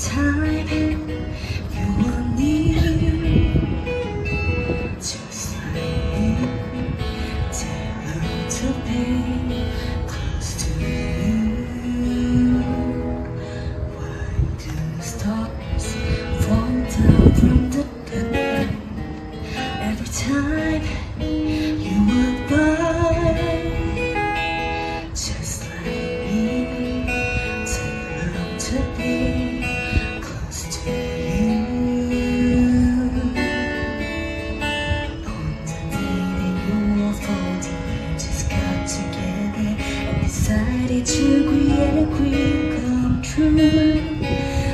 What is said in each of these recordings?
Time you Tell her to be close to you. Why do stars fall down from the sky Every time you true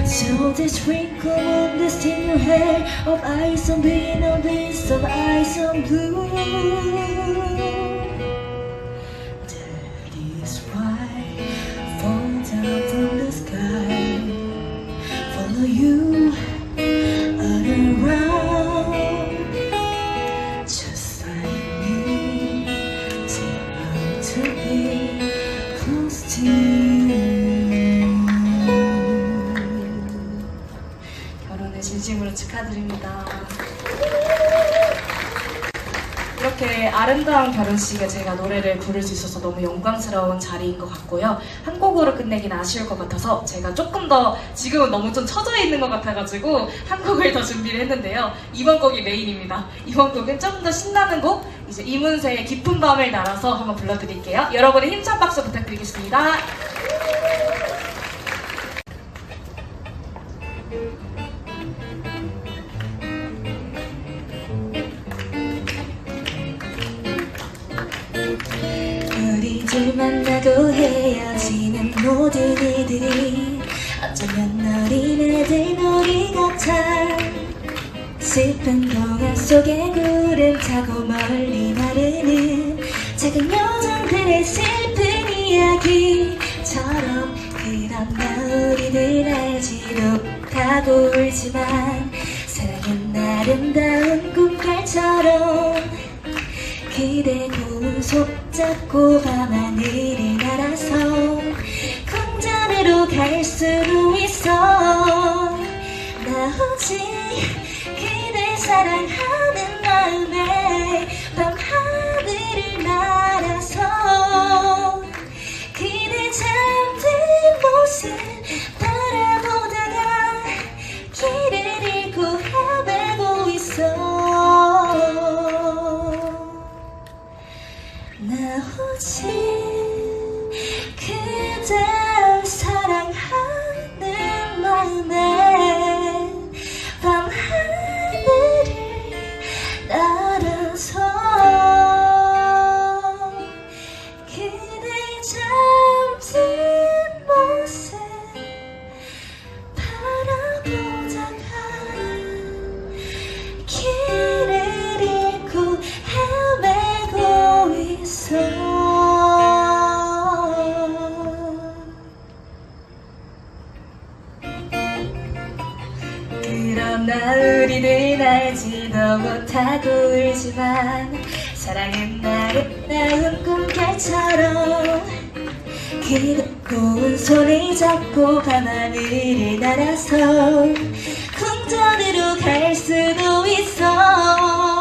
so the sprinkle on the in your hair of ice on being a piece of ice on blue. That is why fall down from the sky, follow you around, just like me. To be close to you. 결혼을 진심으로 축하드립니다. 이렇게 아름다운 결혼식에 제가 노래를 부를 수 있어서 너무 영광스러운 자리인 것 같고요. 한 곡으로 끝내긴 아쉬울 것 같아서 제가 조금 더 지금은 너무 좀 처져 있는 것 같아가지고 한 곡을 더 준비를 했는데요. 이번 곡이 메인입니다. 이번 곡은 좀더 신나는 곡, 이제 이문세의 깊은 밤을 날아서 한번 불러드릴게요. 여러분의 힘찬 박수 부탁드리겠습니다. 둘 만나고 헤어지는 모든 이들이. 어쩌면 어린애들 놀이 같아 슬픈 동화 속에 구름 타고 멀리 나르는 작은 요정들의 슬픈 이야기처럼 그런 나우리들 알지도 못하고 울지만 사랑은 아름다운 꿈결처럼 그대 고운 손잡고 밤하늘을 날아서 궁전으로 갈 수도 있어. 나 오직 그대 사랑하는 마음에 그러나 우리는 알지도 못하고 울지만 사랑은 아름다운 꿈결처럼 그대 고운 손을 잡고 밤하늘을 날아서 궁전으로 갈 수도 있어